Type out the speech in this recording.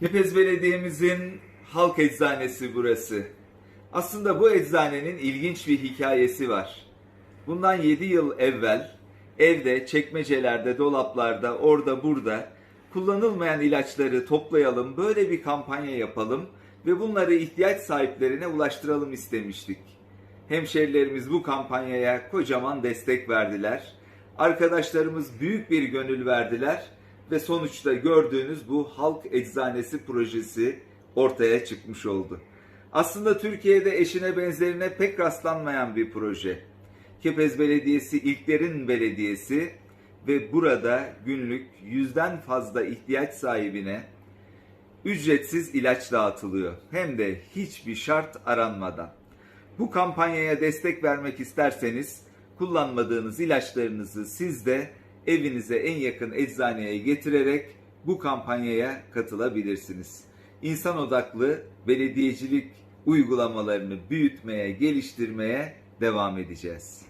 Kepez Belediye'mizin halk eczanesi burası. Aslında bu eczanenin ilginç bir hikayesi var. Bundan 7 yıl evvel evde, çekmecelerde, dolaplarda, orada burada kullanılmayan ilaçları toplayalım, böyle bir kampanya yapalım ve bunları ihtiyaç sahiplerine ulaştıralım istemiştik. Hemşerilerimiz bu kampanyaya kocaman destek verdiler. Arkadaşlarımız büyük bir gönül verdiler ve sonuçta gördüğünüz bu halk eczanesi projesi ortaya çıkmış oldu. Aslında Türkiye'de eşine benzerine pek rastlanmayan bir proje. Kepez Belediyesi ilklerin belediyesi ve burada günlük yüzden fazla ihtiyaç sahibine ücretsiz ilaç dağıtılıyor. Hem de hiçbir şart aranmadan. Bu kampanyaya destek vermek isterseniz kullanmadığınız ilaçlarınızı siz de evinize en yakın eczaneye getirerek bu kampanyaya katılabilirsiniz. İnsan odaklı belediyecilik uygulamalarını büyütmeye, geliştirmeye devam edeceğiz.